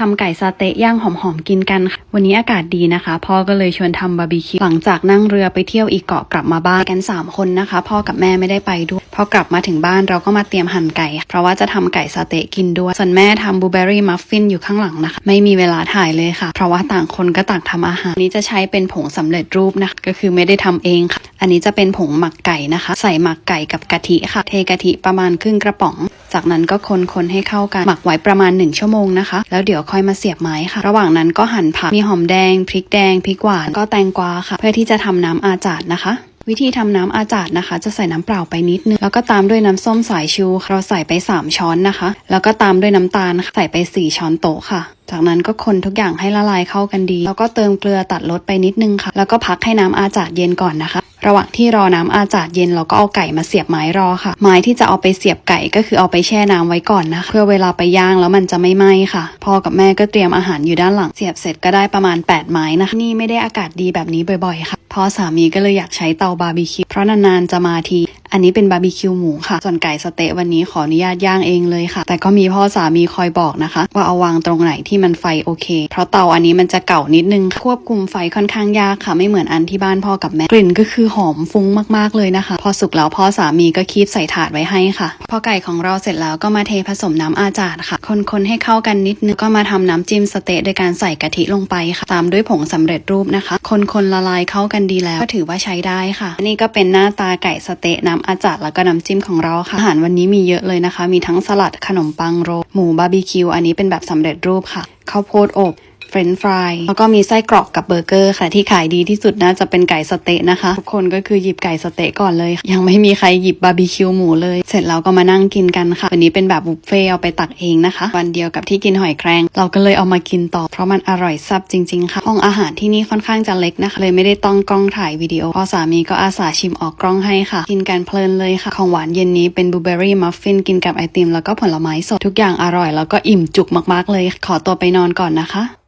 ทำไก่ซาเตะย่างหอมๆกินกันค่ะวันนี้อากาศดีนะคะ พ่อก็เลยชวนทำบาร์บีคิวหลังจากนั่งเรือไปเที่ยวอีกเกาะกลับมาบ้านกัน3คนนะคะ พ่อกับแม่ไม่ได้ไปด้วยพอกลับมาถึงบ้านเราก็มาเตรียมหั่นไก่ เพราะว่าจะทำไก่ซาเตะกินด้วย ส่วนแม่ทำบลูเบอร์รี่มัฟฟินอยู่ข้างหลังนะคะ ไม่มีเวลาถ่ายเลยค่ะ เพราะว่าต่างคนก็ต่างทำอาหารอันนี้จะใช้เป็นผงสำเร็จรูปนะคะก็คือไม่ได้ทำเองค่ะ อันนี้จะเป็นผงหมักไก่นะคะ ใส่หมักไก่กับกะทิค่ะ เทกะทิประมาณครึ่งกระป๋อง จากนั้นก็คนๆให้เข้ากันหมักไว้ประมาณ 1 ชั่วโมงนะคะ แล้วเดี๋ยวค่อยมาเสียบไม้ค่ะ ระหว่างนั้นก็หั่นผักมีหอมแดงพริกแดงพริกหวานก็แตงกวาค่ะ เพื่อที่จะทำน้ำอาจาดนะคะวิธีทำน้ำอาจาดนะคะ จะใส่น้ำเปล่าไปนิดนึง แล้วก็ตามด้วยน้ำส้มสายชูเราใส่ไป 3 ช้อนนะคะ แล้วก็ตามด้วยน้ำตาลใส่ไป 4 ช้อนโต๊ะค่ะ จากนั้นก็คนทุกอย่างให้ละลายเข้ากันดี แล้วก็เติมเกลือตัดรสไปนิดนึงค่ะ แล้วก็พักให้น้ำอาจาดเย็นก่อนนะคะ ระหว่างที่รอน้ำอาจาดเย็นเราก็เอาไก่มาเสียบไม้รอค่ะ ไม้ที่จะเอาไปเสียบไก่ก็คือเอาไปแช่น้ำไว้ก่อนนะคะเพื่อเวลาไปย่างแล้วมันจะไม่ไหม้ค่ะพ่อกับแม่ก็เตรียมอาหารอยู่ด้านหลัง เสียบเสร็จก็ได้ประมาณ 8 ไม้นะคะนี่ไม่ได้อากาศดีแบบนี้บ่อยๆค่ะพ่อสามีก็เลยอยากใช้เตาบาร์บีคิวเพราะนานๆจะมาที อันนี้เป็นบาร์บีคิวหมูค่ะ ส่วนไก่สเต๊ะวันนี้ขออนุญาตย่างเองเลยค่ะ แต่ก็มีพ่อสามีคอยบอกนะคะ ว่าเอาวางตรงไหนที่มันไฟโอเค เพราะเตาอันนี้มันจะเก่านิดนึง ควบคุมไฟค่อนข้างยากค่ะ ไม่เหมือนอันที่บ้านพ่อกับแม่ กลิ่นก็คือหอมฟุ้งมากๆเลยนะคะ พอสุกแล้วพ่อสามีก็คีบใส่ถาดไว้ให้ค่ะ พอไก่ของเราเสร็จแล้วก็มาเทผสมน้ำอาจาดค่ะ คนๆให้เข้ากันนิดนึง ก็มาทำน้ำจิ้มสเต๊ะโดยการใส่กะทิลงไปค่ะ ตามด้วยผงสำเร็จรูปนะคะ คนๆละลายเข้ากันดีแล้วก็ถือว่าใช้ได้ค่ะ นี่ก็เป็นหน้าตาไก่สเต๊ะน้ำอาจาดแล้วก็น้ำจิ้มของเราค่ะอาหารวันนี้มีเยอะเลยนะคะ มีทั้งสลัดขนมปังโรลหมูบาร์บีคิวอันนี้เป็นแบบสำเร็จรูปค่ะข้าวโพดอบ เฟรนช์ฟรายแล้วก็มีไส้กรอกกับเบอร์เกอร์ค่ะ ที่ขายดีที่สุดน่าจะเป็นไก่สเต๊ะนะคะ ทุกคนก็คือหยิบไก่สเต๊ะก่อนเลย ยังไม่มีใครหยิบบาร์บีคิวหมูเลย เสร็จแล้วก็มานั่งกินกันค่ะ วันนี้เป็นแบบบุฟเฟ่เอาไปตักเองนะคะ วันเดียวกับที่กินหอยแครงเราก็เลยเอามากินต่อ เพราะมันอร่อยแซ่บจริงๆค่ะห้องอาหารที่นี่ค่อนข้างจะเล็กนะคะ เลยไม่ได้ต้องกล้องถ่ายวิดีโอพ่อสามีก็อาสาชิมออกกล้องให้ค่ะ กินกันเพลินเลยค่ะ ของหวานเย็นนี้เป็นบลูเบอร์รี่มัฟฟินกินกับไอติมแล้วก็ผลไม้สดทุกอย่างอร่อย แล้วก็อิ่มจุกมากๆเลย ขอตัวไปนอนก่อนนะคะ